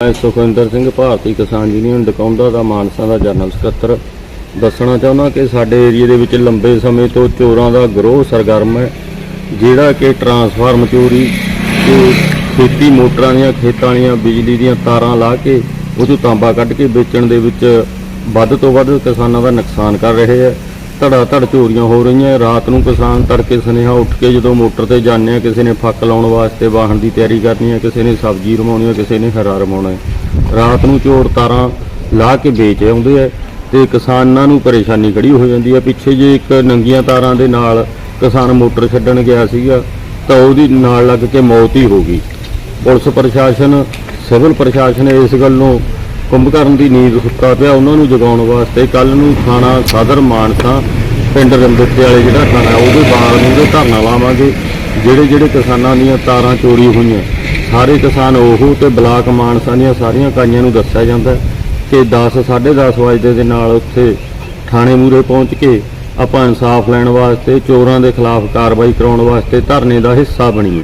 ਮੈਂ ਸੁਖਵਿੰਦਰ ਸਿੰਘ, ਭਾਰਤੀ ਕਿਸਾਨ ਯੂਨੀਅਨ ਡਕੌਂਦਾ ਦਾ ਮਾਨਸਾ ਦਾ ਜਨਰਲ ਸਕੱਤਰ। ਦੱਸਣਾ ਚਾਹੁੰਦਾ ਕਿ ਸਾਡੇ ਏਰੀਏ ਦੇ ਵਿੱਚ ਲੰਬੇ ਸਮੇਂ ਤੋਂ ਚੋਰਾਂ ਦਾ ਗਰੋਹ ਸਰਗਰਮ ਹੈ, ਜਿਹੜਾ ਕਿ ਟਰਾਂਸਫਾਰਮ ਚੋਰੀ ਤੇ ਖੇਤੀ ਮੋਟਰਾਂ ਦੀਆਂ, ਖੇਤਾਂ ਵਾਲੀਆਂ ਬਿਜਲੀ ਦੀਆਂ ਤਾਰਾਂ ਲਾ ਕੇ ਉਹ 'ਚੋਂ ਤਾਂਬਾ ਕੱਢ ਕੇ ਵੇਚਣ ਦੇ ਵਿੱਚ ਵੱਧ ਤੋਂ ਵੱਧ ਕਿਸਾਨਾਂ ਦਾ ਨੁਕਸਾਨ ਕਰ ਰਹੇ ਹੈ। ਧੜਾ ਧੜ ਚੋਰੀਆਂ ਹੋ ਰਹੀਆਂ। ਰਾਤ ਨੂੰ ਕਿਸਾਨ ਤੜਕੇ ਸੁਨੇਹਾ ਉੱਠ ਕੇ ਜਦੋਂ ਮੋਟਰ ਤੇ ਜਾਂਦੇ ਆ, ਕਿਸੇ ਨੇ ਫੱਕ ਲਾਉਣ ਵਾਸਤੇ ਵਾਹਣ ਦੀ ਤਿਆਰੀ ਕਰਨੀ ਹੈ ਕਿਸੇ ਨੇ ਸਬਜ਼ੀ ਰਮਾਉਣੀ ਹੈ ਕਿਸੇ ਨੇ ਹਰਾ ਰਮਾਉਣਾ ਰਾਤ ਨੂੰ ਚੋਰ ਤਾਰਾਂ ਲਾ ਕੇ ਵੇਚ ਆਉਂਦੇ ਆ ਤੇ ਕਿਸਾਨਾਂ ਨੂੰ ਪਰੇਸ਼ਾਨੀ ਖੜੀ ਹੋ ਜਾਂਦੀ ਹੈ ਪਿੱਛੇ ਜੇ ਇੱਕ ਨੰਗੀਆਂ ਤਾਰਾਂ ਦੇ ਨਾਲ ਕਿਸਾਨ ਮੋਟਰ ਛੱਡਣ ਗਿਆ ਸੀਗਾ, ਤਾਂ ਉਹਦੀ ਨਾਲ ਲੱਗ ਕੇ ਮੌਤ ਹੀ ਹੋ ਗਈ। ਪੁਲਿਸ ਪ੍ਰਸ਼ਾਸਨ, ਸਿਵਲ ਪ੍ਰਸ਼ਾਸਨ ਇਸ ਗੱਲ ਨੂੰ ਕੁੰਭਕਰਨ ਦੀ ਨੀਂਦ ਸੁੱਤਾ ਪਿਆ। ਉਹਨਾਂ ਨੂੰ ਜਗਾਉਣ ਵਾਸਤੇ ਕੱਲ ਨੂੰ ਥਾਣਾ ਸਦਰ ਮਾਨਸਾ, ਪਿੰਡ ਰੰਦਤੇ ਵਾਲੇ ਜਿਹੜਾ ਥਾਣਾ ਉਹਦੇ ਬਾਹਰ ਨੂੰ ਉਹਦੇ ਧਰਨਾ ਲਾਵਾਂਗੇ, ਜਿਹੜੇ ਜਿਹੜੇ ਕਿਸਾਨਾਂ ਦੀਆਂ ਤਾਰਾਂ ਚੋਰੀ ਹੋਈਆਂ। ਸਾਰੇ ਕਿਸਾਨ ਉਹ ਤੇ ਬਲਾਕ ਮਾਨਸਾ ਦੀਆਂ ਸਾਰੀਆਂ ਇਕਾਈਆਂ ਨੂੰ ਦੱਸਿਆ ਜਾਂਦਾ ਹੈ ਕਿ 10 10:30 ਵਜੇ ਦੇ ਨਾਲ ਉੱਥੇ ਥਾਣੇ ਮੂਰੇ ਪਹੁੰਚ ਕੇ ਆਪਾਂ ਇਨਸਾਫ ਲੈਣ ਵਾਸਤੇ, ਚੋਰਾਂ ਦੇ ਖਿਲਾਫ ਕਾਰਵਾਈ ਕਰਾਉਣ ਵਾਸਤੇ ਧਰਨੇ ਦਾ ਹਿੱਸਾ ਬਣੀਏ।